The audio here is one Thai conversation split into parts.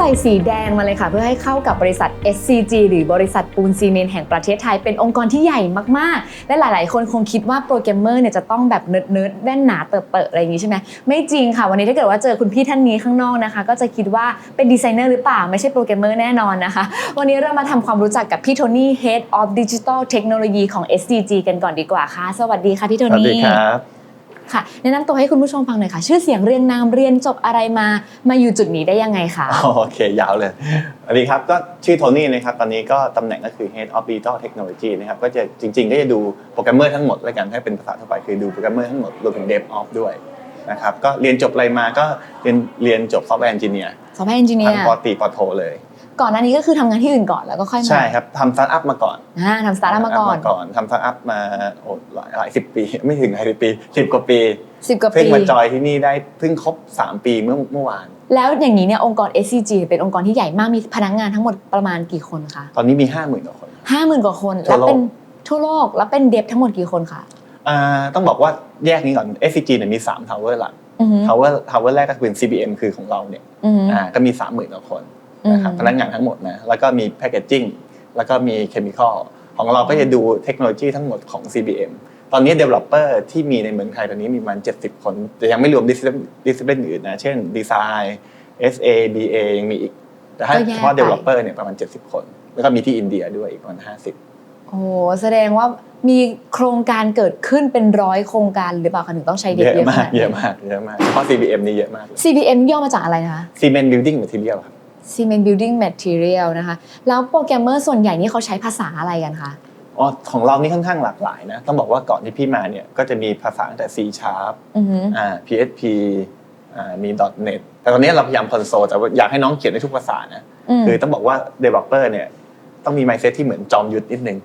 ใส่สีแดงมาเลยค่ะ เพื่อให้เข้ากับบริษัท SCG หรือบริษัทปูนซีเมนต์แห่งประเทศไทยเป็นองค์กรที่ใหญ่มากๆ และหลาย ๆ คนคงคิดว่าโปรแกรมเมอร์เนี่ยจะต้องแบบเนิร์ดเนิร์ดๆแว่นหนาเติบเปิดอะไรอย่างนี้ใช่ไหมไม่จริงค่ะ วันนี้ถ้าเกิดว่าเจอคุณพี่ท่านนี้ข้างนอกนะคะ ก็จะคิดว่าเป็นดีไซเนอร์หรือเปล่าไม่ใช่โปรแกรมเมอร์แน่นอนนะคะ วันนี้เรามาทำความรู้จักกับพี่โทนี่ Head of Digital Technology ของ SCG กันก่อนดีกว่าค่ะ สวัสดีค่ะพี่โทนี่สวัสดีครับ ค่ะแนะนำตัวให้คุณผู้ชมฟังหน่อยค่ะ ชื่อเสียงเรียงนามเรียนจบอะไรมามาอยู่จุดนี้ได้ยังไงคะโอเคยาวเลยสวัสดีครับก็ชื่อโทนี่นะครับตอนนี้ก็ตำแหน่งก็คือ Head of Digital Technology นะครับก็จะจริง ๆ ก็จะดูโปรแกรมเมอร์ทั้งหมดแล้วกันถ้าเป็นภาษาทั่วไปคือดูโปรแกรมเมอร์ทั้งหมดรวมถึง DevOps ด้วยนะครับก็เรียนจบอะไรมาก็เรียนเรียนจบ Software Engineer ซอฟต์แวร์เอนจิเนียทั้งร์ปอตรีปอโทเลย ก่อนหน้านี้ก็คือทำงานที่อื่นก่อนแล้วก็ค่อยมาใช่ครับทำสตาร์ทอัพมาก่อนอ่าทำสตาร์ทอัพมาก่อนก่อนทำสตาร์ทอัพมาโอ้หลายหลายสิบปี ไม่ถึงหลายสิบปีสิบกว่าปีสิบกว่าเพิ่งปีมาจอยที่นี่ได้เพิ่งครบสามปีเมื่อเมื่อวาน แล้วอย่างนี้เนี่ยองค์กร SCG เป็นองค์กรที่ใหญ่มากมีพนักงานทั้งหมดประมาณกี่คนคะตอนนี้มีห้าหมื่นกว่าคนห้าหมื่นกว่าคนทั่แล้ววโลกเป็นทั่วโลกแล้วเป็นเดฟทั้งหมดกี่คนคะอ่าต้องบอกว่าแยกนี้ก่อน SCG เนี่ยมี3 tower หลักอือหือ tower tower แรกก็คือเป็น CBM คือของเราเนี่ยอือหืออ่าก็มี 30,000กว่าคน นะครับอืมพนักงานทั้งหมดนะแล้วก็มี packaging แล้วก็มี chemical ของเราก็จะดูเทคโนโลยีทั้งหมดของ CBM ตอนนี้ developer ที่มีในเมืองไทยตอนนี้มีประมาณ 70 คน แต่ยังไม่รวม discipline discipline อื่นนะ เช่น design SA BA ยังมีอีก แต่ถ้าก็แยกเฉพาะไป developer เนี่ยประมาณ 70 คน แล้วก็มีที่อินเดียด้วยอีกประมาณ 50 โอ้โหแสดงว่ามีโครงการเกิดขึ้นเป็นร้อยโครงการหรือเปล่าคะถึงต้องใช้เดฟเยอะเยอะขมากนาดเยนี้อะมากเยอะมากเฉพาะ CBM นี่เยอะมากเลย CBM ย่อมาจากอะไรนะคะ Cement Building Material ครับ Cement Building Material นะคะ แล้วโปรแกรมเมอร์ส่วนใหญ่นี่เขาใช้ภาษาอะไรกันคะอ๋อของเรานี่ค่อนข้างหลากหลายนะ ต้องบอกว่าก่อนที่พี่มาเนี่ยก็จะมีภาษาตั้งแต่ C Sharp อือหืออ่า PHP อ่ามี .NET แต่ตอนนี้เราพยายามคอนโซลแต่ว่าอยากให้น้องเขียนได้ทุกภาษานะมคือต้องบอกว่า Developer เนี่ยต้องมี mindset ที่เหมือนจอมยุทธนิดนึง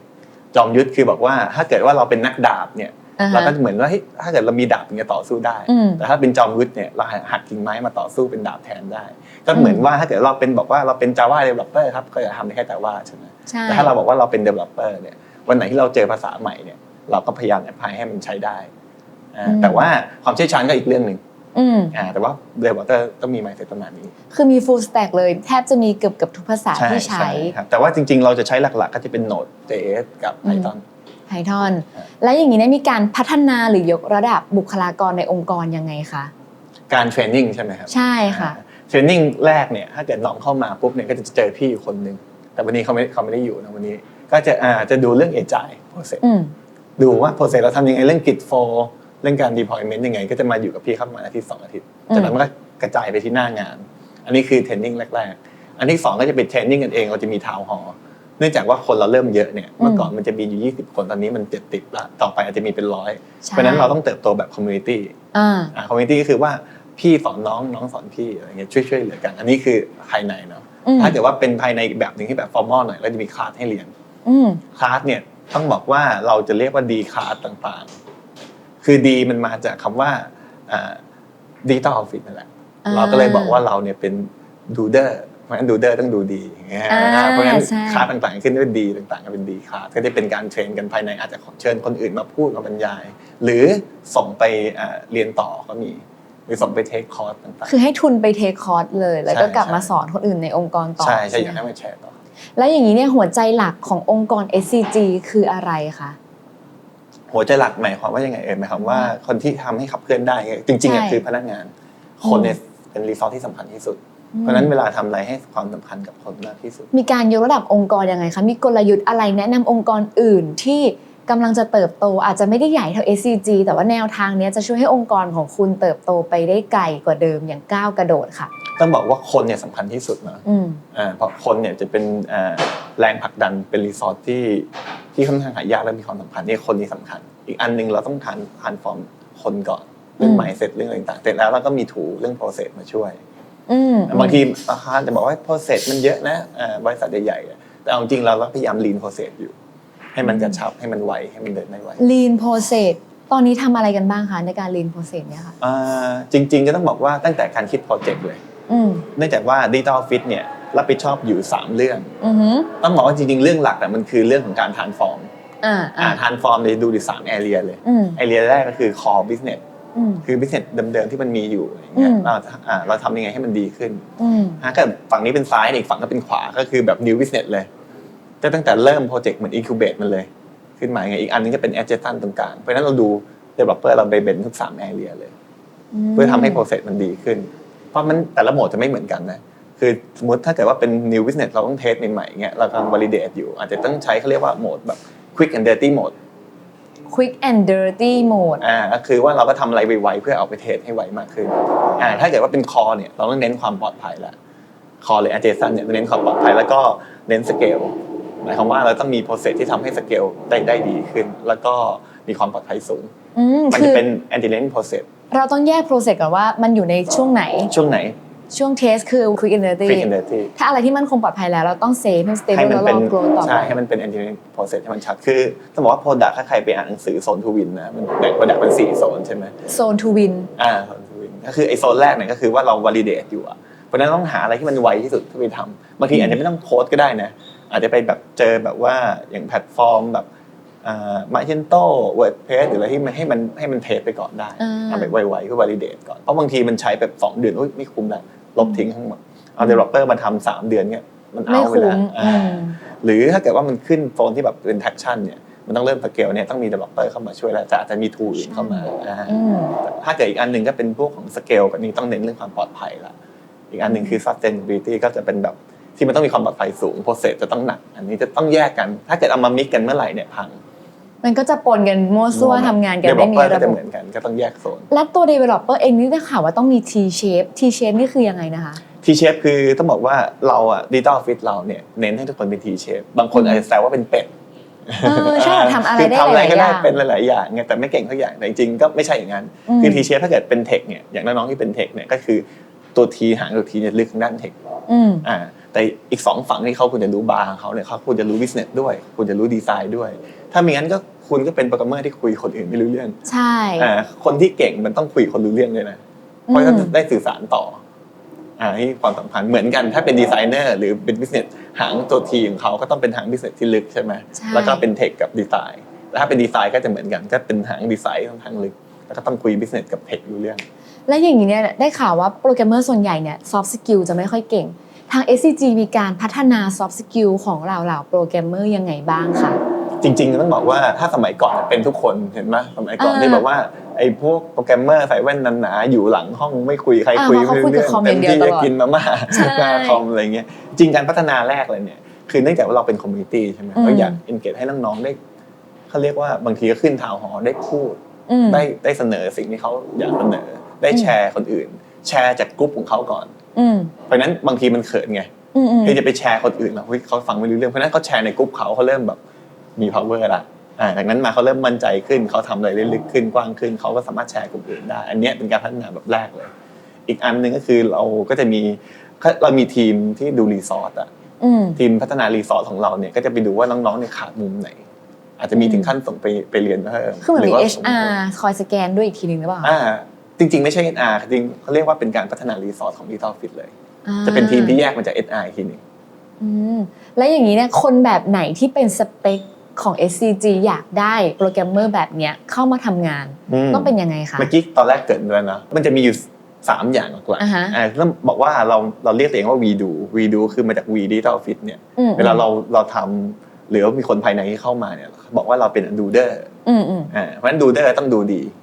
จอมยุทธคือบอกว่าถ้าเกิดว่าเราเป็นนักดาบเนี่ยอ่าฮะเราก็เหมือนว่าเฮ้ยถ้าเกิดเรามีดาบถึงจะต่อสู้ได้อืมแต่ถ้าเป็นจอมยุทธเนี่ยเราหักกิ่งไม้มาต่อสู้เป็นดาบแทนได้ ก็เหมือนว่าถ้าเกิดเราเป็นบอกว่าเราเป็น Java Developer ครับก็จะทำได้แค่ Java ใช่ไหมใช่แต่ถ้าเราบอกว่าเราเป็น developer เนี่ยวันไหนที่เราเจอภาษาใหม่เนี่ยเราก็พยายามแอพพลายให้มันใช้ได้อ่าแต่ว่าความเชี่ยวชาญก็อีกเรื่องหนึ่งอืมอ่าแต่ว่า developer ต้องมี mindset ประมาณนี้ คือมี full stack เลยแทบจะมีเกือบเกือบทุกภาษาที่ใช้ครับแต่ว่าจริงๆ เราจะใช้หลักๆ ก็จะเป็น Node JS กับ Python Python ครับแล้วอย่างนี้เนี่ยมีการพัฒนาหรือยกระดับบุคลากรในองค์กรยังไงคะ การเทรนนิ่งใช่ไหมครับ ใช่ค่ะเทรนนิ่งแรกเนี่ยถ้าเกิดน้องเข้ามาปุ๊บเนี่ยก็จะเจอพี่อยู่คนหนึ่งแต่วันนี้เขาไม่เขาไม่ได้อยู่นะวันนี้ ก็จะอ่าจะดูเรื่อง agile process อืมดูว่า process เราทำยังไงเรื่อง git flow เรื่องการ deployment ยังไง ก็จะมาอยู่กับพี่เข้ามาอาทิตย์สองอาทิตย์อืมจากนั้นมันก็กระจายไปที่หน้างาน อันนี้คือเทรนนิ่งแรกๆ อันที่สองก็จะเป็นเทรนนิ่งกันเองเราจะมีทาวน์ฮอลเนื่องจากว่าคนเราเริ่มเยอะเนี่ยเมื่อก่อนมันจะมีอยู่ 20 คนตอนนี้มันเจ็ดละต่อไปอาจจะมีเป็นร้อยใช่เพราะฉะนั้นเราต้องเติบโตแบบคอมมูนิตี้อ่าอ่าคอมมูนิตี้ก็คือว่า พี่สอนน้องน้องสอนพี่อะไรเงี้ยช่วยช่วยเหลือกัน อันนี้คือภายในเนาะอืมถ้าเกิดว่าเป็นภายในอีกแบบหนึ่งที่แบบฟอร์มอลหน่อยเราจะมีคลาสให้เรียนอืมคลาสเนี่ยต้องบอกว่าเราจะเรียกว่าดีคลาสต่างๆ คือดีมันมาจากคำว่าดิจิตอลออฟฟิศนั่นแหละอ่าเราก็เลยบอกว่าเราเนี่ยเป็นดูเดอร์เพราะฉะนั้นดูเดอร์ต้องดูดีอย่างเงี้ยอ่าเพราะฉะนั้นใช่คลาสต่างๆขึ้นด้วยดีต่างๆก็เป็นดีคลาสก็จะเป็นการเทรนกันภายในอาจจะขอเชิญคนอื่นมาพูดมาบรรยาย หรือส่งไปอ่าเรียนต่อก็มี หรือส่งไปเทคคอร์สต่างคือให้ทุนไปเทคคอร์สเลย แล้วก็ใช่กลับใช่มาสอนคนอื่นในองค์กรต่ๆ อใช่ใช่ไหมอยากให้มาแชร์ต่อ แล้วอย่างนี้เนี่ยหัวใจหลักขององค์กร SCG คืออะไรคะ หัวใจหลักหมายความว่ายังไงเอ่ยหมายความว่าคนที่ทำให้ขับเคลื่อนได้จริงๆอะใช่คือพนักงาน คนเนี่ยเป็นรีซอสที่สำคัญที่สุดเพราะฉะนั้นเวลาทำอะไรให้ความสำคัญกับคนมากที่สุด มีการยกระดับองค์กรยังไงคะ มีกลยุทธ์อะไรแนะนำองค์กรอื่นที่ กำลังจะเติบโตอาจจะไม่ได้ใหญ่เท่า SCG แต่ว่าแนวทางเนี้ยจะช่วยให้องค์กรของคุณเติบโตไปได้ไกลกว่าเดิมอย่างก้าวกระโดดค่ะ ต้องบอกว่าคนเนี่ยสำคัญที่สุดนะอืมอ่าเพราะคนเนี่ยจะเป็นอ่าแรงผลักดันเป็นรีซอสที่ที่ค่อนข้างหายากและมีความสำคัญเนี่ยคนนี่สำคัญ อีกอันหนึงเราต้องทานทานฟอร์มคนก่อนเรื่องอืมไมเซ็ตเรื่องอะไรต่างๆเสร็จแล้วเราก็มีถูเรื่องโปรเซสมาช่วยอืมบางทีอาคารจะบอกว่าโปรเซสมันเยอะนะอ่าบริษัทใหญ่ๆอะแต่เอาจริงๆเราก็พยายามลีนโปรเซสอยู่ ให้มันกระชับให้มันไวให้มันเดินได้ไว Lean Process ตอนนี้ทำอะไรกันบ้างคะในการ Lean Process เนี่ยค่ะอ่าจริงๆก็ต้องบอกว่าตั้งแต่การคิดโปรเจกต์เลย อืมเนื่องจากว่าดิจิ t a ลฟิตเนี่ยรับผิดชอบอยู่ 3 เรื่อง อือหือต้องบอกว่าจริงๆ เรื่องหลักแต่มันคือเรื่องของการทานฟอร์มอ่าอ่าอ่าทานฟอร์มเลยดูดิสามแอเรียเลยอืมแอเรียแรกก็คือ core business อืม คือ business เดิมๆที่มันมีอยู่อย่างเงี้ยอืม เราอ่าเราทำยังไงให้มันดีขึ้นอืมถ้าเกิดฝั่งนี้เป็นซ้ายอีกฝั่งก็เป็นขวาก็คือแบบ new business เลย ก็ตั้งแต่เริ่มโปรเจกต์เหมือน incubate มันเลย ขึ้นมาไงอีกอันนึงก็เป็น adjacent ตรงกลาง เพราะฉะนั้นเราดู developer เราไปเบนทุก3 area เลย เพื่อทำให้ process มันดีขึ้น เพราะมันแต่ละโหมดจะไม่เหมือนกันนะคือสมมติถ้าเกิดว่าเป็น new business เราต้องเทสใหม่ๆเงี้ยเรากำลัง validate อยู่ อาจจะต้องใช้เขาเรียกว่าโหมดแบบ quick and dirty mode quick and dirty mode อ่าก็คือว่าเราก็ทำอะไรไวๆเพื่อเอาไปเทสให้ไวมากขึ้นอ่าถ้าเกิดว่าเป็น core เนี่ยเราต้องเน้นความปลอดภัยละ core หรือ adjacent เนี่ยเน้นความปลอดภัยแล้วก็เน้น scale หมายความว่าเราต้องมี process ที่ทำให้ scale ได้ได้ดีขึ้น แล้วก็มีความปลอดภัยสูงอืมมันคืจะอเป็น anti lane process เราต้องแยก process ก่อนว่ามันอยู่ในช่วงไหน ช่วงไหน ช่วง test คือ quick and dirty quick and dirty ถ้าอะไรที่มันคงปลอดภัยแล้วเราต้องเซฟให้มันให้ stable มันแล้วเป็นรอ grow ต่อไปใช่ให้มันเป็น engineering process ให้มันชัดคือต้องบอกว่า product ถ้าใครไปอ่านหนังสือโซนทูวินนะมันแบ่ง product เป็นสี่โซนใช่ไหม zone to win อ่าโซนทูวินก็คือไอโซนแรกเนี่ยก็คือว่าเรา validate อยู่อะเพราะฉะนั้นต้องหาอะไรที่มันไวที่สุดที่ไปทำบางทีอาจจะไม่ต้องโค้ดก็ได้นะ อาจจะไปแบบเจอแบบว่าอย่างแพลตฟอร์มแบบอ่า Magento WordPress หรืออะไรที่มันให้มันให้มันเทสไปก่อนได้อ่าเอาไปไวๆเพื่อ validate ก่อน เพราะบางทีมันใช้แบบสองเดือนอุ๊ยไม่คุ้มแล้วลบทิ้งทั้งหมดเอา developer มาทำสามเดือนเนี่ยมันไม่เอาไปคุ้แล้วมอ่าอืมหรือถ้าเกิดว่ามันขึ้นโฟนที่แบบเป็น traction เนี่ยมันต้องเริ่มสเกลเนี่ยต้องมี developer เข้ามาช่วยแล้วจะอาจจะมี tool อื่นเข้ามาอ่าอืมถ้าเกิดอีกอันหนึ่งก็เป็นพวกของสเกลกับนี้ต้องเน้นเรื่องความปลอดภัยละอีกอันหนึ่งคือ sustainability ก็จะเป็นแบบ ที่มันต้องมีความปลอดภัยสูง process จะต้องหนัก อันนี้จะต้องแยกกัน ถ้าเกิดเอามามิกกันเมื่อไหร่เนี่ยพัง มันก็จะปนกันมั่วซั่วทำงานกันไม่มี developer ก็ระจะบบเหมือนกันก็ต้องแยกโซนและตัว developer เองนี่ได้ข่าวว่าต้องมี T shape T shape นี่คือยังไงนะคะ T shape คือต้องบอกว่าเราอะ digital office เราเนี่ยเน้นให้ทุกคนเป็น T shape บางคนอาจจะแซวว่าเป็นเป็ดเออใช่ทำอะไรได้คืทำอะไรก็ได้หลายๆอย่างเป็นหลาย ๆ อย่างไงแต่ไม่เก่งทุกอย่างแต่จริงๆก็ไม่ใช่อย่างนั้นอืมคือ T shape ถ้าเกิดเป็นเทคเนี่ยอย่างน้องๆที่เป็นเทคเนี่ยก็คือตัวทีหางตัวทีเนี่ยลึกทางด้านเทคอืมอ่า แต่อีกสองฝั่งที่เขาควรจะรู้บาร์ของเขาเนี่ยเขาควรจะรู้บิสเนสด้วยควรจะรู้ดีไซน์ด้วย ถ้าไม่งั้นก็คุณก็เป็นโปรแกรมเมอร์ที่คุยคนอื่นไม่รู้เรื่อง ใช่อ่าคนที่เก่งมันต้องคุยคนรู้เรื่องด้วยนะเพราะอืมจะได้สื่อสารต่ออ่านี่ความสำคัญเหมือนกันถ้าเป็นดีไซเนอร์หรือเป็นบิสเนสหางตัวทีของเขาก็ต้องเป็นหางบิสเนสที่ลึกใช่ไหมใช่แล้วก็เป็นเทคกับดีไซน์แต่ถ้าเป็นดีไซน์ก็จะเหมือนกันก็เป็นหางดีไซน์ค่อนข้างลึก แล้วก็ต้องคุยบิสเนสกับเทครู้เรื่อง และอย่างนี้เนี่ยได้ข่าวว่าโปรแกรมเมอร์ส่วนใหญ่เนี่ย soft skill จะไม่ค่อยเก่ง ทาง SCG มีการพัฒนา soft skill ของเราเหล่าโปรแกรมเมอร์ยังไงบ้างคะ จริงๆต้องบอกว่าถ้าสมัยก่อนเป็นทุกคนเห็นไหมสมัยก่อนอ่าที่แบบว่าไอ้พวกโปรแกรมเมอร์ใส่แว่นหนาๆอยู่หลังห้องไม่คุยใครอ่าคุยเพราะเขาคุยกับคอมอเต็ย่ามงเดียวที่ตจะลอดกินมาม่าใช่หน้าคอมอะไรเงี้ยจริงการพัฒนาแรกเลยเนี่ยคือเนื่องจากว่าเราเป็นคอมมูนิตี้ใช่ไหมอืมเราอยากเอนเกจให้น้องๆได้เขาเรียกว่าบางทีก็ขึ้นทาวน์ฮอลล์ได้พูดอืมได้ได้เสนอสิ่งที่เขาอยากเสนอ ได้แชร์คนอื่น แชร์จากกลุ่มของเขาก่อนอืม เพราะฉะนั้นบางทีมันเขินไงอืมอืมที่จะไปแชร์คนอื่นแล้วเฮ้ยเขาฟังไม่รู้เรื่องเพราะฉะนั้นเขาแชร์ในกลุ่มเขาเขาเริ่มแบบมี power ละอ่าจากนั้นมาเขาเริ่มมั่นใจขึ้นเขาทำอะไรได้ลึกขึ้นกว้างขึ้นเขาก็สามารถแชร์กลุ่มอื่นได้ อันเนี้ยเป็นการพัฒนาแบบแรกเลย อีกอันหนึ่งก็คือเราก็จะมีเรามีทีมที่ดูรีสอร์ทอะอืมทีมพัฒนารีสอร์ทของเราเนี่ยก็จะไปดูว่าน้องๆเนี่ยขาดมุมไหน อาจจะมีถึงขั้นส่งไปไปเรียนเพิ่มคือเหมือนมีว่า HR คอยสแกนด้วยอีกทีหนึ่งหรือเปล่าอ่า จริง ๆ ไม่ใช่ HR จริงเขาเรียกว่าเป็นการพัฒนารีสอร์ทของดิจิทัลฟิตเลยอ่าจะเป็นทีมที่แยกมาจาก HR อีกทีหนึงอืมและอย่างนี้เนี่ยคนแบบไหนที่เป็นสเปคของ SCG อยากได้โปรแกรมเมอร์แบบเนี้ยเข้ามาทำงานมต้องเป็นยังไงคะ เมื่อกี้ตอนแรกเกิดแล้วนะ มันจะมีอยู่สามอย่างหลักอ่าฮะๆอ่าต้องบอกว่าเราเราเรียกตัวเองว่า VDO VDO คือมาจาก V Digital Fit เนี่ยอืมเวลาเราเราทำหรือว่ามีคนภายในที่เข้ามาเนี่ย บอกว่าเราเป็นดูเดอร์อืมอืมอ่าเพราะฉะนั้นดูเดอร์ต้องดูดีอ่า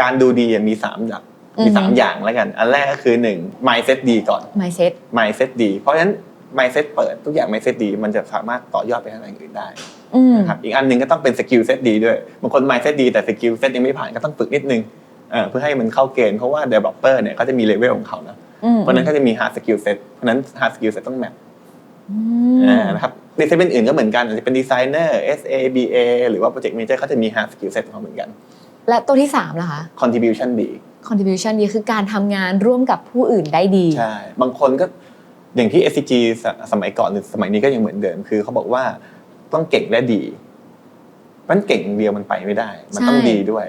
การดูดีมีสามอย่างมีสามอือฮึอย่างแล้วกัน อันแรกก็คือหนึ่ง mindset ดีก่อน mindset mindset ดี เพราะฉะนั้น mindset เปิดทุกอย่าง mindset ดีมันจะสามารถต่อยอดไปทางอย่างอื่นได้อืมนะครับอีกอันหนึ่งก็ต้องเป็นสกิลเซตดีด้วยบางคน mindset ดีแต่สกิลเซตยังไม่ผ่านก็ต้องฝึกนิดนึงเอ่อเพื่อให้มันเข้าเกณฑ์เพราะว่า developer เนี่ยเขาจะมีเลเวลของเขานะอืมเพราะฉะนั้นก็จะมี hard skill set เพราะฉะนั้น hard skill set ต้องแมทอืมนะครับดีไซน์อื่นก็เหมือนกันอาจจะเป็นดีไซเนอร์ SA BA หรือว่า project manager เขาจะมี hard skill set ของเขาเหมือนกัน และตัวที่3ล่ะคะ contribution ดี contribution ดีคือการทำงานร่วมกับผู้อื่นได้ดี ใช่ บางคนก็อย่างที่ SCG สสมัยก่อนหรือสมัยนี้ก็ยังเหมือนเดิม คือเขาบอกว่าต้องเก่งและดี มันเก่งอย่างเดียวมันไปไม่ได้ มันต้องใช่ดีด้วย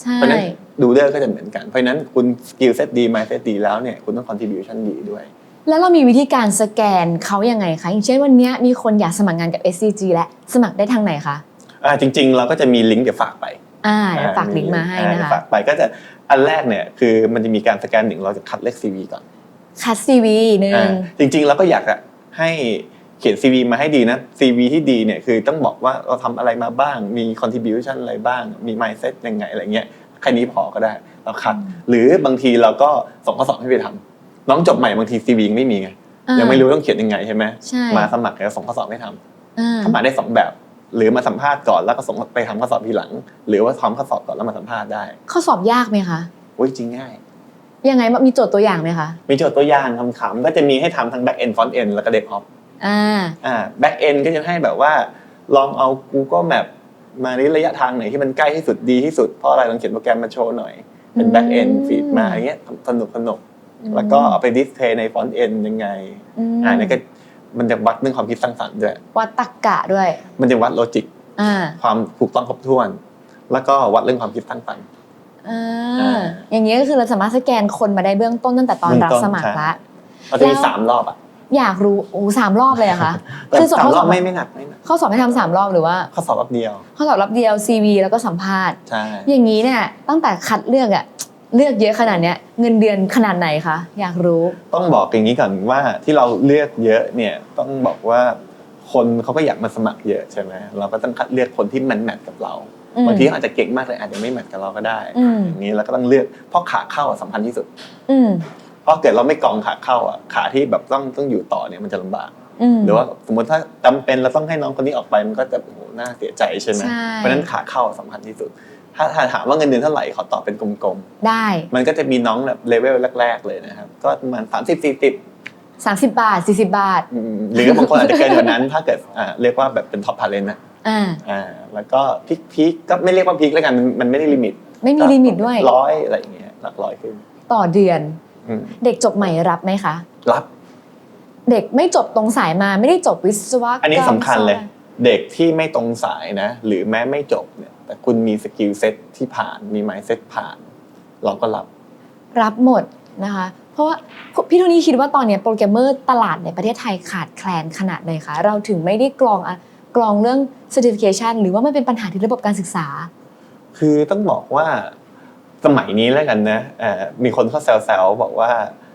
ใช่เพราะฉะนั้นดูเดอร์ก็จะเหมือนกัน เพราะฉะนั้นคุณสกิลเซตดี m ม n d เซตดีแล้วเนี่ยคุณต้อง contribution ดีด้วย แล้วเรามีวิธีการสแกนเขายังไงคะ อย่างเช่นวันเนี้ยมีคนอยากสมัครงานกับ SCG และสมัครได้ทางไหนคะอ่าจริง ๆ เราก็จะมีลิงก์เดี๋ยวฝากไป อ่าเดี๋ยวฝากลิงก์มาให้อ่นะเดี๋ยวคะฝากไปก็จะอันแรกเนี่ยคือมันจะมีการสแกนหนึ่งเราจะคัดเลข CV ก่อน คัดซีวีหนึ่ง อ่าจริงๆเราก็อยากจะให้เขียน CV มาให้ดีนะ CV ที่ดีเนี่ยคือต้องบอกว่าเราทำอะไรมาบ้าง มี contribution อะไรบ้าง มี mindset ยังไงอะไรเงี้ยแค่นี้พอก็ได้เราคัดหรือบางทีเราก็ส่งข้อสอบให้ไปทำน้องจบใหม่บางที CV ยังไม่มีไงอ่ายังไม่รู้ต้องเขียนยังไงใช่ไหมใช่มาสมัครแล้วส่งข้อสอบให้ทำอ่า ทำมาได้สองแบบ หรือมาสัมภาษณ์ก่อนแล้วก็ส่งไปทำข้อสอบทีหลัง หรือว่าทำข้อสอบก่อนแล้วมาสัมภาษณ์ได้ ข้อสอบยากไหมคะโอ้ยจริงง่าย ยังไงมีโจทย์ตัวอย่างไหมคะ มีโจทย์ตัวอย่างคำขำๆก็จะมีให้ทำทั้ง back end front end แล้วก็ DevOps อ่าอ่า back end ก็จะให้แบบว่า ลองเอา Google Map มาในระยะทางไหนที่มันใกล้ที่สุดดีที่สุดเพราะอะไรลองเขียนโปรแกรมมาโชว์หน่อย เป็นอืม back end feed มาอย่างเงี้ยสนุกสนุกแล้วก็เอาไป display ใน front end ยังไงมอ่านี่ก็ มันจะวัดเรื่องความคิดสร้างสรรค์ด้วยวัดตรรกะด้วย มันจะวัดโลจิกอ่าความถูกต้องครบถ้วน แล้วก็วัดเรื่องความคิดสร้างสรรค์อ่าอ่าอย่างนี้ก็คือเราสามารถสแกนคนมาได้เบื้องต้นตั้งแต่ตอนเบื้องรับต้นสมัครใช่ละเราจะมีแล้วสามรอบอะอยากรู้โอ้สามรอบเลยเหรอะคะแต่คือส่วนสามข้อรสออบบไม่ไม่หนักไม่หนักข้อสอบให้ทำสามรอบหรือว่าข้อสอบรอบเดียวข้อสอบรับเดียว CV แล้วก็สัมภาษณ์ใช่อย่างนี้เนี่ยตั้งแต่คัดเลือกอะ เลือกเยอะขนาดเนี้ยเงินเดือนขนาดไหนคะอยากรู้ ต้องบอกอย่างนี้ก่อนว่าที่เราเลือกเยอะเนี่ยต้องบอกว่าคนเขาก็อยากมาสมัครเยอะใช่ไหมเราก็ต้องคัดเลือกคนที่มันแมทกับเราอืมบางทีเขาอาจจะเก่งมากเลยอาจจะไม่แมทกับเราก็ได้อืมอย่างนี้เราก็ต้องเลือกเพราะขาเข้าอะสำคัญที่สุดอืมเพราะเกิดเราไม่กรองขาเข้าอะขาที่แบบต้องต้องอยู่ต่อเนี่ยมันจะลำบากอืมหรือว่าสมมติถ้าจำเป็นเราต้องให้น้องคนนี้ออกไปมันก็จะโอ้โหน่าเสียใจใช่ไหมใช่เพราะฉะนั้นขาเข้าสำคัญที่สุด ถ้าถ้าถามว่าเงินเดือนเท่าไหร่ขอตอบเป็นกลมได้ๆมันก็จะมีน้องแบบเลเวลแรก ๆ เลยนะครับ ก็ประมาณสามสิบสี่สิบ30บาท40บาท หรือบางคนอาจจะเกินกว่านั้น ถ้าเกิดอ่าเรียกว่าแบบเป็นท็อปพาเลนนะอ่าอ่าแล้วก็พีคพีคก็ไม่เรียกว่าพีคแล้วกันมันมันไม่ได้ลิมิต ไม่มีลิมิตด้วยร้อยอะไรอย่างเงี้ยหลักร้อยขึ้น ต่อเดือนอืมเด็กจบใหม่รับไหมคะ รับ เด็กไม่จบตรงสายมาไม่ได้จบวิศวกรรมอันนี้สำคัญเลย เด็กที่ไม่ตรงสายนะ หรือแม้ไม่จบเนี่ย แต่คุณมีสกิลเซ็ตที่ผ่านมีไม n d เซ็ตผ่าน เราก็รับ รับหมดนะคะ เพราะว่าพี่โทนี่คิดว่าตอนเนี้ยโปรแกรมเมอร์ตลาดในประเทศไทยขาดแคลนขนาดไหนคะเราถึงไม่ได้กรองอะกรองเรื่อง certification หรือว่ามันเป็นปัญหาที่ระบบการศึกษา คือต้องบอกว่าสมัยนี้แล้วกันนะเอ่อมีคนเขาแซวๆบอกว่า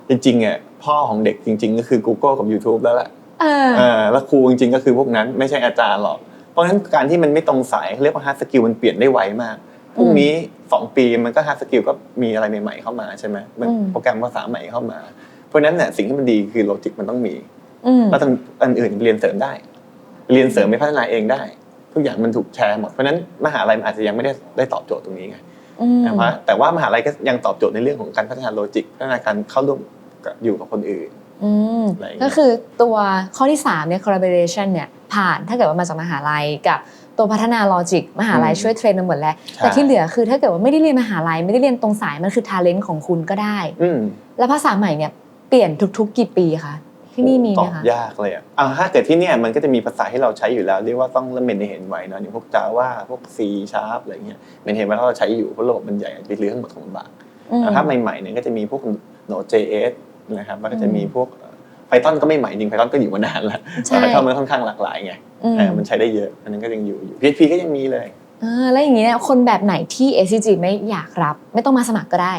จริงๆอะพ่อของเด็กจริง ๆ ก็คือ Google กับ YouTube แล้วแหละเออเออแล้วครูจริงๆก็คือพวกนั้นไม่ใช่อาจารย์หรอก เพราะฉะนั้นการที่มันไม่ตรงสายเขาเรียกว่า hard skill มันเปลี่ยนได้ไวมากพรุ่งนี้ 2 ปีมันก็ hard skill ก็มีอะไรใหม่ๆเข้ามาใช่ไหมมันอืมโปรแกรมภาษาใหม่เข้ามา เพราะฉะนั้นเนี่ยสิ่งที่มันดีคือโลจิกมันต้องมีอืมแล้วทางอันอื่นเรียนเสริมได้ เรียนเสริมไปพัฒนาเองได้ ทุกอย่างมันถูกแชร์หมดเพราะฉะนั้นมหาลัยมันอาจจะยังไม่ได้ได้ตอบโจทย์ตรงนี้ไงอืมแต่ว่าแต่ว่ามหาลัยก็ยังตอบโจทย์ในเรื่องของการพัฒนาโลจิกพัฒนาการเข้าร่วมกับอยู่กับคนอื่น อืมอะไรอย่างเงี้ยก็คือตัวข้อที่3เนี่ย collaboration เนี่ยผ่านถ้าเกิดว่ามาจากมหาลัยกับตัวพัฒนาลอจิกมหาลัยช่วยเทรนมาหมดแล้ว แต่ที่เหลือคือถ้าเกิดว่าไม่ได้เรียนมหาลัยไม่ได้เรียนตรงสายมันคือ talent ของคุณก็ได้อืมแล้วภาษาใหม่เนี่ยเปลี่ยนทุกๆ กี่ปีคะที่นี่มีไหตมอบคะยากเลยอะอ่าถ้าเกิดที่เนี่ยมันก็จะมีภาษาที่เราใช้อยู่แล้วเรียกว่าต้องเริ่มเมนเห็นไว้เนอะอย่างพวก Java พวก C Sharp อะไรเงี้ยเมนเห็นไว้เราใช้อยู่เพราะระบบมันใหญ่อาจจะไปเรื่องหมดของบางอืมแต่ถ้าใหม่ๆเนี่ยก็จะมีพวก Node.js นะครับแล้วก็จะมีพวก Python ก็ไม่ใหม่จริง Python ก็อยู่มานานแล้วใช่แต่ Python มันค่อนข้างหลากหลายไงอืมเออมันใช้ได้เยอะอันนั้นก็ยังอยู่อยู่ PHP ก็ยังมีเลยเออแล้วอย่างนี้เนี่ยคนแบบไหนที่ SCG ไม่อยากรับ ไม่ต้องมาสมัครก็ได้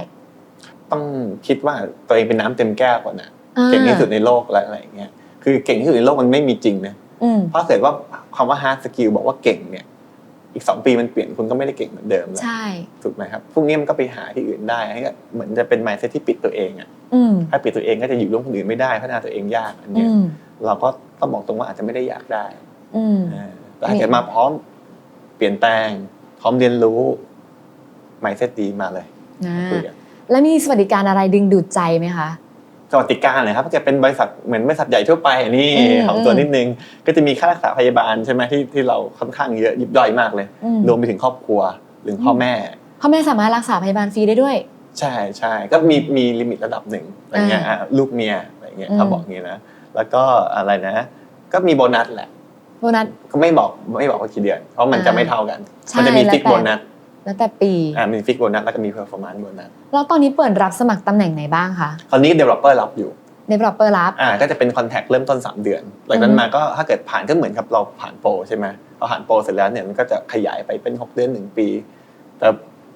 ต้องคิดว่าตัวเองเป็นน้ำเต็มแก้วก่อนนะอ่าเก่งที่สุดในโลกและอะไรอย่างเงี้ยคือเก่งที่สุดในโลกมันไม่มีจริงนะอืมเพราะเกิดว่าคำว่า hard skill บอกว่าเก่งเนี่ย อีกสองปีมันเปลี่ยนคุณก็ไม่ได้เก่งเหมือนเดิมแล้วใช่ถูกไหมครับพวกนี้มันก็ไปหาที่อื่นได้อันนี้ก็เหมือนจะเป็น mindset ที่ปิดตัวเองอะอืม ถ้าปิดตัวเองก็จะอยู่ร่วมคนอื่นไม่ได้พัฒนาตัวเองยากอันเนี้ยอืมเราก็ต้องบอกตรงว่าอาจจะไม่ได้อยากได้อืมเออแต่ถ้าเกิดมาพร้อมเปลี่ยนแปลงพร้อมเรียนรู้ mindset ดีมาเลยนะคุยกันแล้วมีสวัสดิการอะไรดึงดูดใจไหมคะสวัสดิการเลยครับถ้าเกิดเป็นบริษัทเหมือนบริษัทใหญ่ทั่วไปอันนี้อืมของตัวนิดนึง ก็จะมีค่ารักษาพยาบาลใช่ไหมที่ที่เราค่อนข้างเยอะยิบย่อยมากเลยอืมรวมไปถึงครอบครัวหรือพ่อแม่พ่อแม่สามารถรักษาพยาบาลฟรีได้ด้วย ใช่ใช่ก็มีมีลิมิตระดับหนึ่งอะไรเงี้ยอ่าอะลูกเมียอะไรเงี้ยอืมเขาบอกงี้นะแล้วก็อะไรนะ ก็มีโบนัสแหละโบนัสก็ไม่บอกไม่บอกว่ากี่เดือนเพราะมันอ่าจะไม่เท่ากันใช่มันจะมีแล้วฟิกแต่โบนัสแล้วแต่ปีอ่ามีฟิกโบนัสแล้วก็มีเพอร์ฟอร์มานซ์โบนัสแล้วตอนนี้เปิดรับสมัครตำแหน่งไหนบ้างคะคราวนี้ developer รับอยู่ developer รับอ่าก็จะเป็นคอนแทคเริ่มต้น 3 เดือนหลังจากนั้นมาก็ถ้าเกิดผ่านก็เหมือนกับเราผ่านโปรใช่ไหมพอผ่านโปรเสร็จแล้วเนี่ยมันก็จะขยายไปเป็น 6 เดือน 1 ปี แต่แต่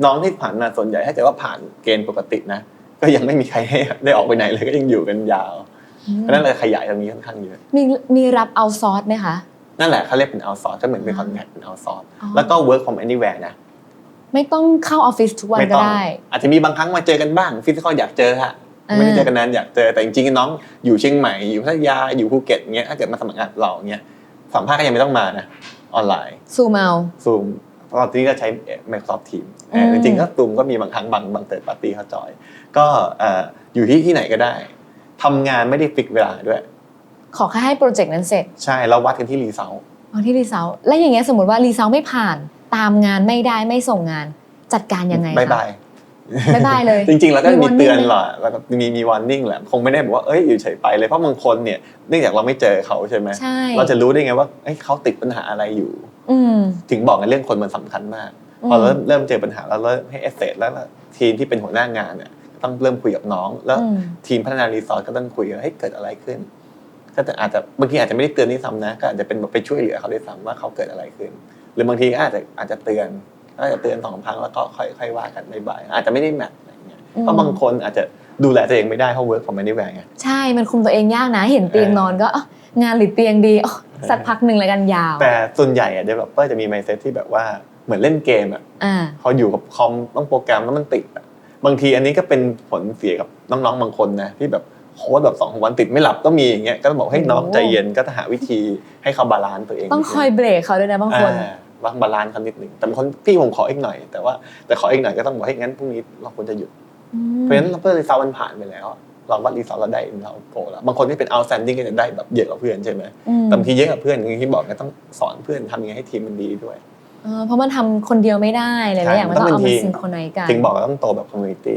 น้องที่ผ่านมาส่วนใหญ่ถ้าเกิดว่าผ่านเกณฑ์ปกตินะ ก็ยังไม่มีใครให้ได้ออกไปไหนเลยก็ยังอยู่กันยาวเพราะฉะนั้นเลยขยายตรงนี้ค่อนข้างเยอะมีมีรับเอาซอร์สไหมคะนั่นแหละเขาเรียกเป็น outsource ก็เหมือนเป็น contract เป็น outsource อ๋อแล้วก็ work from anywhere นะไม่ต้องเข้าออฟฟิศทุกวันไม่ก็ต้องได้อาจจะมีบางครั้งมาเจอกันบ้างฟิสิกอลอยากเจอฮะอ่าไม่ได้เจอกันนานอยากเจอแต่จริงๆน้องอยู่เชียงใหม่อยู่พัทยาอยู่ภูเก็ตเงี้ยถ้าเกิดมาสมัครงานเราเงี้ยสัมภาษณ์ก็ยังไม่ต้องมานะออนไลน์ซูมเอาซูม ตอนนี้ก็ใช้ Microsoft Teams เอออืมจริงๆก็ซูมก็มีบางครั้งบางบางเติร์ดปาร์ตี้เขาจอย ก็เอ่ออยู่ที่ที่ไหนก็ได้ทำงานไม่ได้ฟิกเวลาด้วย ขอแค่ให้โปรเจกต์นั้นเสร็จ ใช่เราวัดกันที่รีเซลเอาที่รีเซลแล้วอย่างเงี้ยสมมติว่ารีเซลไม่ผ่านตามงานไม่ได้ไม่ส่งงานจัดการยังไงคะบายบายบ๊ายบายเลย จริงๆ แล้วก็มีมี warning เตือนไหมแหละแล้วก็มีมีวอร์นิ่งแหละคงไม่ได้บอกว่าเอ้ยอยู่เฉยไปเลยเพราะบางคนเนี่ยเนื่องจากเราไม่เจอเขาใช่ไหมใช่เราจะรู้ได้ไงว่าเอ้ยเขาติดปัญหาอะไรอยู่อืม ถึงบอกกันเรื่องคนมันสำคัญมาก พอเริ่มเริ่มเจอปัญหาแล้วเริ่มให้เอเซแล้วทีมที่เป็นหัวหน้างานเนี่ยต้องเริ่มคุยกับน้อง แล้วอืมทีมพัฒนารีสอร์ทก็ต้องคุยกันให้ยเกิดอะไรขึ้น ก็จะอาจจะบางทีอาจจะไม่ได้เตือนนี่ซ้ำนะ ก็อาจจะเป็นแบบไปช่วยเหลือเขาด้วยซ้ำว่าเขาเกิดอะไรขึ้น หรือบางทีก็อาจจะอาจจะเตือนอาจจะเตือนสองครั้งแล้วก็ค่อยค่อยว่ากันบ่ายๆอาจจะไม่ได้แมทอะไรอย่างเงี้ยอืมเพราะบางคนอาจจะดูแลตัวเองไม่ได้เพราะ work from anywhere ไงใช่มันคุมตัวเองยากนะเห็นเตียงเออนอนก็อ๊ะ งานหรือเตียงดีอ๋อสักพักหนึ่งแล้วกันยาว แต่ส่วนใหญ่อะ developer จะมี mindset ที่แบบว่าเหมือนเล่นเกมอะอ่าพออยู่กับคอมต้องโปรแกรมแล้วมันติดอะบางทีอันนี้ก็เป็นผลเสียกับน้องๆบางคนนะที่แบบโค้ดแบบสองวันติดไม่หลับก็มีอย่างเงี้ยก็ต้องบอกให้น้องโอ้ใจเย็นก็จะหาวิธีให้เขาบาลานซ์ตัวเอง ต้องคอยเบรกเขาด้วยนะบางคนอ่าบางบาลานซ์เขานิดหนึ่งแต่บางคนพี่ผมขออีกหน่อย แต่ว่าแต่ขออีกหน่อยก็ต้องบอกให้งั้นพรุ่งนี้เราควรจะหยุดเพราะฉะนั้นเราเพื่อรีซอสมันผ่านไปแล้ว เราวัดรีซอสเราได้เราโกแล้วบางคนที่เป็น outstanding ก็จะได้แบบเยอะกว่าเพื่อนใช่ไหมอืมแต่บางทีเยอะกับเพื่อนอย่างที่บอกก็ต้องสอนเพื่อนทำยังไงให้ทีมมันดีด้วยเออเพราะมันทำคนเดียวไม่ได้เลยใช่แล้วอย่างมันต้องมันต้เอาองเป็นมาทีมซิงโครไนกันถึงบอกว่าต้องโตแบบ community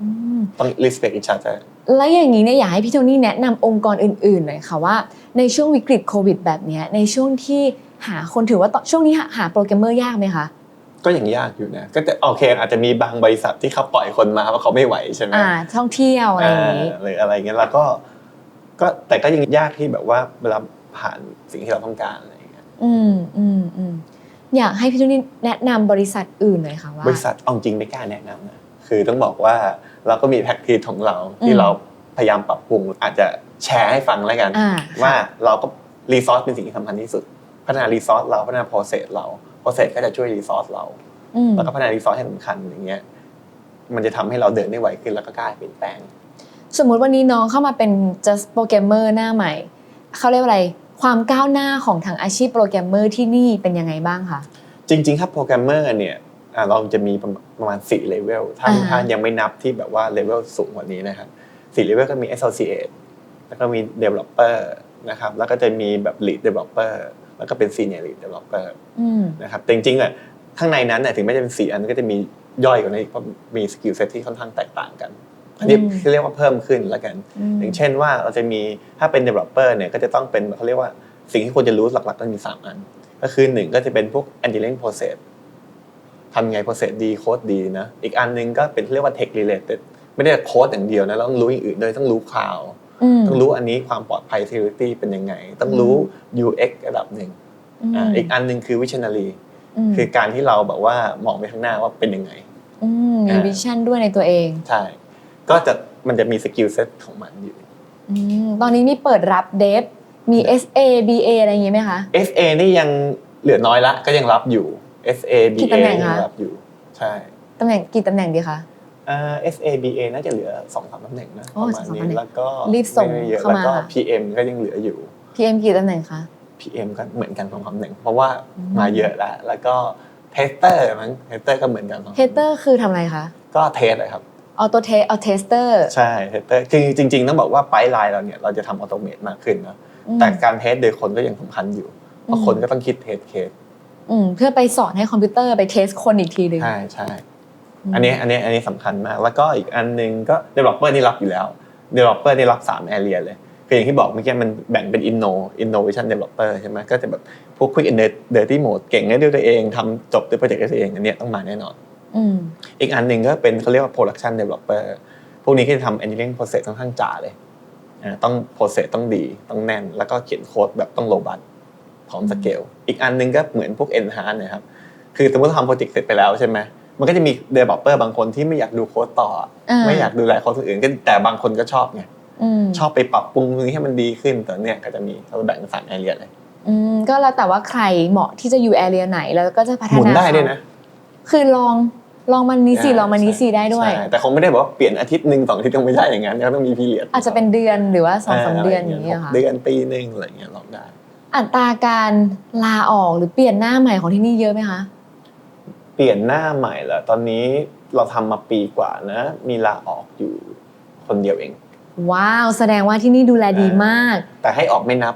อืมต้อง respect each other แล้วอย่างนี้เนี่ยอยากให้พี่โทนี่แนะนำองค์กรอื่นๆหน่อยค่ะว่า ในช่วงวิกฤตโควิดแบบเนี้ยในช่วงที่หาคนถือว่าตอนช่วงนี้หาหาโปรแกรมเมอร์ยากไหมคะ ก็ยังยากอยู่นะก็จะโอเคอาจจะมีบางบริษัทที่เขาปล่อยคนมาเพราะเขาไม่ไหวใช่ไหมอ่าท่องเที่ยวอะไรอย่างนี้อ่าหรืออะไรเงี้ยแล้วก็ก็แต่ก็ยังยากที่แบบว่าเวลาผ่านสิ่งที่เราต้องการอะไรเงี้ยอืมอืมอืมอยากให้พี่โทนี่แนะนำบริษัทอื่นหน่อยค่ะว่าบริษัทเอาจริงไม่กล้าแนะนำนะคือต้องบอกว่าเราก็มีแพ็กเกจของเราอืที่มเราพยายามปรับปรุงอาจจะแชร์ให้ฟังแล้วกันอ่าว่าเราก็รีซอสเป็นสิ่งที่สำคัญที่สุด พัฒนารีซอสเราพัฒนาโปรเซสเรา โปรเซสก็จะช่วยรีซอสเราอืมแล้วก็พัฒนารีซอสให้สำคัญอย่างเงี้ย มันจะทำให้เราเดินได้ไวขึ้นแล้วก็กล้าเปลี่ยนแปลง สมมุติวันนี้น้องเข้ามาเป็น just โปรแกรมเมอร์หน้าใหม่ เขาเรียกว่าอะไร ความก้าวหน้าของทางอาชีพโปรแกรมเมอร์ที่นี่เป็นยังไงบ้างคะ จริง ๆ ครับโปรแกรมเมอร์เนี่ยอ่าเราจะมีประมาณ4เลเวลถ้าอ่าถ้ายังไม่นับที่แบบว่าเลเวลสูงกว่านี้นะครับ4เลเวลก็มี associate แล้วก็มี developer นะครับ แล้วก็จะมีแบบ lead developer แล้วก็เป็น senior lead developer อืมนะครับแต่จริงๆอะข้างในนั้นน่ะถึงแม้จะเป็น4อันก็จะมีย่อยกว่านี้เพราะมีสกิลเซ็ตที่ค่อนข้างแตกต่างกัน อันนี้อืมที่เรียกว่าเพิ่มขึ้นแล้วกันมอย่างเช่นว่าเราจะมีถ้าเป็น developer เนี่ยก็จะต้องเป็นเขาเรียกว่าสิ่งที่ควรจะรู้หลักๆก็มี 3 อัน ก็คือหนึ่งก็จะเป็นพวก engineering process ทำไง process ดีโค้ดดีนะ อีกอันหนึงก็เป็นที่เรียกว่า tech related ไม่ได้โค้ดอย่างเดียวนะเราต้องรู้อย่างอื่นด้วยต้องรู้ cloud อืม ต้องรู้อันนี้ความปลอดภัย security เป็นยังไง ต้องรู้ UX ระดับหนึ่งมอ่าอีกอันหนึงคือ visionary มคือการที่เราแบบว่ามองไปข้างหน้าว่าเป็นยังไงมมีอ่าวิชั่นด้วยในตัวเองใช่ก็จะมันจะมีสกิลเซ็ตของมันอยู่อืมตอนนี้มีเปิดรับเดฟมี SA BA อะไรอย่างงี้ไหมคะ FA นี่ยังเหลือน้อยละก็ยังรับอยู่ FA กี่ BA ตำแหน่งยัคะงรับอยู่ใช่ตำแหน่งกี่ตำแหน่งดีคะ อ่า FA BA น่าจะเหลือสองสามตำแหน่งนะโอ้ประมาณสองนี้ตำแหน่งแล้วก็รีบส่งไได้ยอะเข้าแล้วมาก็ค่ะ PM ก็ยังเหลืออยู่ PM กี่ตำแหน่งคะ PM ก็เหมือนกันสองตำแหน่งเพราะว่าอืมมาเยอะแล้วแล้วก็เทสเตอร์มั้งเทสเตอร์ก็เหมือนกันสองเทสเตอร์คือทำอะไรคะก็เทสเลยครับออโตเทสเอาเทสเตอร์ใช่เทสเตอร์คือจริง ๆ ต้องบอกว่าไพไลน์เราเนี่ยเราจะทำออโตเมตมากขึ้นนะแต่การเทสโดยคนก็ยังสำคัญอยู่เพราะคนก็ต้องคิดเทสเคสเพื่อไปสอนให้คอมพิวเตอร์ไปเทสคนอีกทีหนึ่งใช่ใช่ม อันนี้อันนี้อันนี้สำคัญมาก แล้วก็อีกอันหนึงก็ developer นี่รับอยู่แล้ว developer นี่รับ3 area เลยคืออย่างที่บอกเมื่อกี้มันแบ่งเป็น inno innovation developer ใช่ไหมก็จะแบบพวก quick and dirty mode เก่งได้ด้วยตัวเองทำจบด้วยโปรเจกต์ด้วยตัวเองอันเนี้ยต้องมาแน่นอนอืมอีกอันหนึ่งก็เป็นเขาเรียกว่า production developer พวกนี้ก็จะทำ engineering process ค่อนข้างจ๋าเลยอ่าต้อง process ต้องดีต้องแน่น แล้วก็เขียนโค้ดแบบต้อง robust พร้อมสเกลอีกอันหนึงก็เหมือนพวก enhance นะครับคือสมมติเราทำโปรเจกต์เสร็จไปแล้วใช่ไหม มันก็จะมี developer บางคนที่ไม่อยากดูโค้ดต่ออ่าไม่อยากดูแลโค้ดคนอื่นก็แต่บางคนก็ชอบไงอืมชอบไปปรับปรุงตรงนี้ให้มันดีขึ้นแต่เนี่ยก็จะมีเราแบ่งเป็นสามแอเรียเลยอืมก็แล้วแต่ว่าใครเหมาะที่จะอยู่แอเรียไหนแล้วก็จะพัฒหมุนนาได้ด้วยนะ คือลองลองมันนี้สิลองมันนี้สิได้ด้วยใช่แต่คงไม่ได้บอกว่าเปลี่ยนอาทิตย์หนึ่งสองอาทิตย์ต้องไม่ได้อย่างนั้นก็ต้องมีพีเรียดอาจจะเป็นเดือนหรือว่าสองสามเดือนอย่างเงี้ยค่ะเดือนปีหนึ่งอะไรอย่างเงี้ยลองได้ อัตราการลาออกหรือเปลี่ยนหน้าใหม่ของที่นี่เยอะไหมคะเปลี่ยนหน้าใหม่เหรอตอนนี้เราทำมาปีกว่านะ มีลาออกอยู่คนเดียวเอง ว้าว แสดงว่าที่นี่ดูแลดีมาก แต่ให้ออกไม่นับ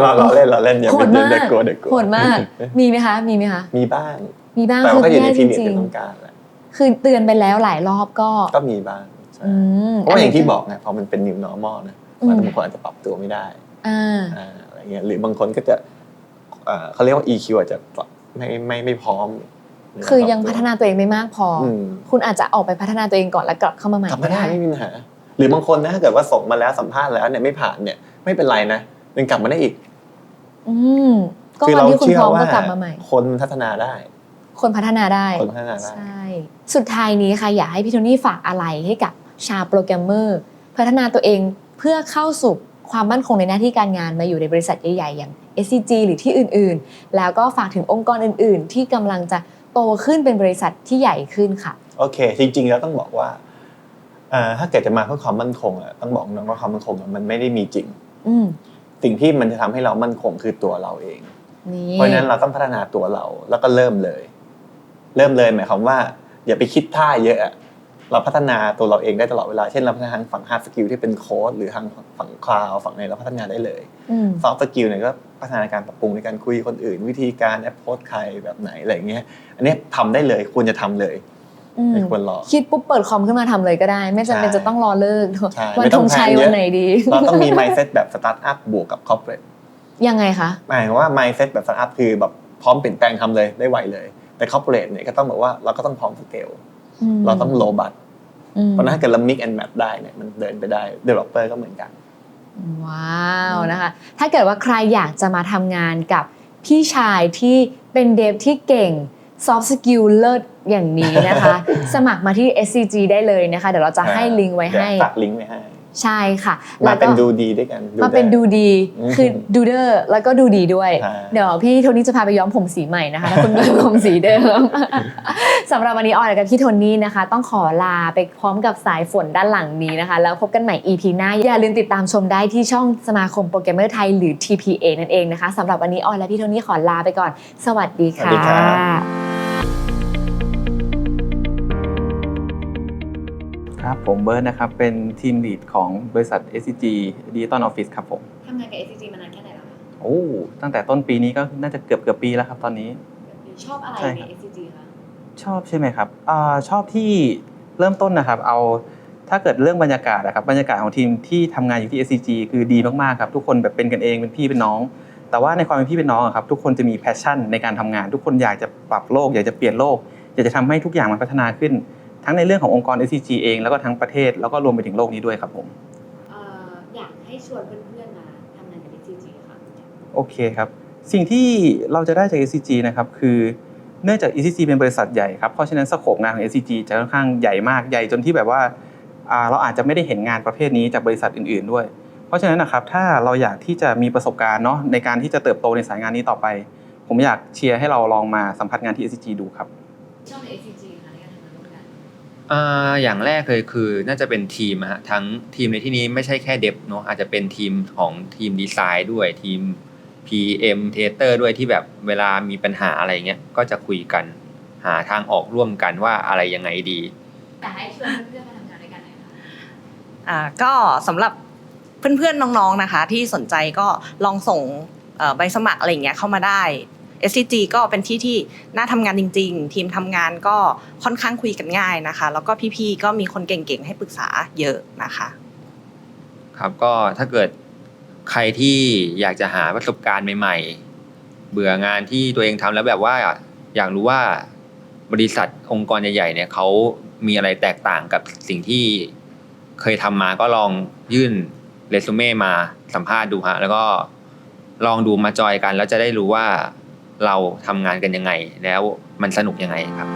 เราเราเล่นเราเล่นอย่าโหไปดมากเด็กกลัวเด็กกลัวโหดมาก มีไหมคะ มีไหมคะ มีบ้างมีบ้างแต่คือว่าก็อยู่ในแย่จพีเรียดริงที่ต้องการแหละๆ คือเตือนไปแล้วหลายรอบก็ก็มีบ้างใช่อืม เพราะว่าอย่างที่บอกไงพอมันเป็น new normal นะอืม บางคนอาจจะปรับตัวไม่ได้อ่าอ่าอะไรเงี้ยหรือบางคนก็จะเอ่อเขาเรียกว่า EQ อาจจะไม่ไม่ไม่พร้อม คือยังพัฒนาตัวเองไม่มากพอออืมคุณอาจจะออกไปพัฒนาตัวเองก่อนแล้วกลับเข้ามาใหม่ทำไม่ได้ไม่มีปัญหา หรือบางคนนะถ้าเกิดว่าส่งมาแล้วสัมภาษณ์แล้วเนี่ยไม่ผ่านเนี่ยไม่เป็นไรนะยังกลับมาได้อีก อืมก็คืวันเราที่คุณเชื่พอร้อมว่าก็กลับมาใหม่ คนพัฒนาได้ คนพัฒนาได้คนพัฒนาได้ใช่สุดท้ายนี้ค่ะอยากให้พี่โทนี่ฝากอะไรให้กับชาวโปรแกรมเมอร์พัฒนาตัวเองเพื่อเข้าสู่ความมั่นคงในหน้าที่การงานมาอยู่ในบริษัทใหญ่ๆอย่าง SCG หรือที่อื่นๆ แล้วก็ฝากถึงองค์กรอื่น ๆ ที่กำลังจะ โตขึ้นเป็นบริษัทที่ใหญ่ขึ้นค่ะ โอเค จริงๆแล้วต้องบอกว่าอ่าถ้าเกิดจะมาเพื่อความมั่นคงอะต้องบอกน้องว่าความมั่นคงอะมันไม่ได้มีจริงอืมสิ่งที่มันจะทำให้เรามั่นคงคือตัวเราเองนี่เพราะฉะนั้นเราต้องพัฒนาตัวเราแล้วก็เริ่มเลย เริ่มเลยหมายความว่า อย่าไปคิดท่าเยอะอะ เราพัฒนาตัวเราเองได้ตลอดเวลา เช่นเราพัฒนาทางฝั่ง hard skill ที่เป็นโค้ดหรือทางฝั่งคลาวฝั่งไหนเราพัฒนาได้เลยอืม soft skill เนี่ยก็พัฒนาการปรับปรุงในการคุยกับคนอื่น วิธีการ approach ใครแบบไหนอะไรอย่างเงี้ย อันนี้ทำได้เลยควรจะทำเลยอืมไม่ควรรอคิดปุ๊บเปิดคอมขึ้นมาทำเลยก็ได้ ไม่จำเป็นใช่จะต้องรอเลิกใช่วันไม่ต้ธองงชัยแพลนเยอะวันไหนดี เราต้องมี mindset แบบ startup บวกกับ corporate ยังไงคะหมายความว่า mindset แบบ startup คือแบบพร้อมเปลี่ยนแปลงทำเลยได้ไวเลย แต่ corporate เนี่ยก็ต้องบอกว่าเราก็ต้องพร้อมสเกลมเราต้องโลบัตอืม เพราะฉะนั้นถ้าเกิดเรา mix and match ได้เนี่ยมันเดินไปได้ developer ก็เหมือนกัน ว้าวนะคะ ถ้าเกิดว่าใครอยากจะมาทำงานกับพี่ชายที่เป็นเดฟที่เก่ง soft skill เลิศอย่างนี้นะคะ สมัครมาที่ SCG ได้เลยนะคะ เดี๋ยวเราจะให้ลิงก์ไว้ให้เดี๋ยฝากลิงก์ไว้ให้ ใช่ค่ะมาแล้วเป็ก็นดูดีด้วยกันมาเป็นดูดีอืมคือดูเดอร์แล้วก็ดูดีด้วยใช่เดี๋ยวพี่โทนี่จะพาไปย้อมผมสีใหม่นะคะถ้าคุณย้อมผมสีเดิมสำหรับวันนี้ออยกับพี่โทนี่นะคะ ต้องขอลาไปพร้อมกับสายฝนด้านหลังนี้นะคะ แล้วพบกันใหม่ EP หน้าอย่าลืมติดตามชมได้ที่ช่องสมาคมโปรแกรมเมอร์ไทยหรือ TPA นั่นเองนะคะสำหรับวันนี้ออยและพี่โทนี่ขอลาไปก่อน สวัสดีสวัค่ะ ผมเบิร์ดนะครับ เป็นทีมลีดของบริษัท SCG Digital Office ครับผมทำงานกับ SCG มานานแค่ไหนแล้วคะโอ้ตั้งแต่ต้นปีนี้ก็น่าจะเกือบเกือบปีแล้วครับตอนนี้ ชอบอะไรใช่ใน ครับ SCG คะชอบใช่ไหมครับอาชอบที่เริ่มต้นนะครับ เอาถ้าเกิดเรื่องบรรยากาศนะครับบรรยากาศของทีมที่ทำงานอยู่ที่ SCG คือดีมากๆครับทุกคนแบบเป็นกันเองเป็นพี่เป็นน้อง แต่ว่าในความเป็นพี่เป็นน้องอะครับทุกคนจะมีแพชชั่นในการทำงาน ทุกคนอยากจะปรับโลก อยากจะเปลี่ยนโลก อยากจะทำให้ทุกอย่างมันพัฒนาขึ้น ทั้งในเรื่องขององค์กร SCG เองแล้วก็ทั้งประเทศแล้วก็รวมไปถึงโลกนี้ด้วยครับผมอยากให้ชวนเพื่อนๆมาทำงานกับ SCG ค่ะโอเคครับ สิ่งที่เราจะได้จาก SCG นะครับคือเนื่องจาก SCG เป็นบริษัทใหญ่ครับเพราะฉะนั้นสโคปงานของ SCG จะค่อนข้างใหญ่มากใหญ่จนที่แบบว่าอ่าเราอาจจะไม่ได้เห็นงานประเภทนี้จากบริษัทอื่น ๆด้วย เพราะฉะนั้นนะครับถ้าเราอยากที่จะมีประสบการณ์เนาะในการที่จะเติบโตในสายงานนี้ต่อไป ผมอยากเชียร์ให้เราลองมาสัมผัสงานที่ SCG ดูครับชอบใน SCG อ่าอย่างแรกเลยคือน่าจะเป็นทีมอะฮะทั้งทีมในที่นี้ไม่ใช่แค่เดฟเนาะอาจจะเป็นทีมของทีมดีไซน์ด้วยทีม PM เทเตอร์ด้วยที่แบบเวลามีปัญหาอะไรเงี้ยก็จะคุยกันหาทางออกร่วมกันว่าอะไรยังไงดีอยากให้ชวนเพื่อนๆมาทำงานด้วยกันหน่อยค่ะอ่าก็สำหรับเพื่อนๆน้องๆนะคะ ที่สนใจก็ลองส่งเอ่อใบสมัครอะไรอย่างเงี้ยเข้ามาได้ SCG ก็เป็นที่ที่น่าทำงานจริง ๆ ทีมทำงานก็ค่อนข้างคุยกันง่ายนะคะ แล้วก็พี่ๆก็มีคนเก่งๆให้ปรึกษาเยอะนะคะ ครับก็ถ้าเกิดใครที่อยากจะหาประสบการณ์ใหม่ ๆ เบื่องานที่ตัวเองทำแล้วแบบว่าอยากรู้ว่าบริษัทองค์กรใหญ่ๆเนี่ยเขามีอะไรแตกต่างกับสิ่งที่เคยทำมาก็ลองยื่นเรซูเม่มาสัมภาษณ์ดูฮะแล้วก็ลองดูมาจอยกันแล้วจะได้รู้ว่า เราทำงานกันยังไง แล้วมันสนุกยังไงครับ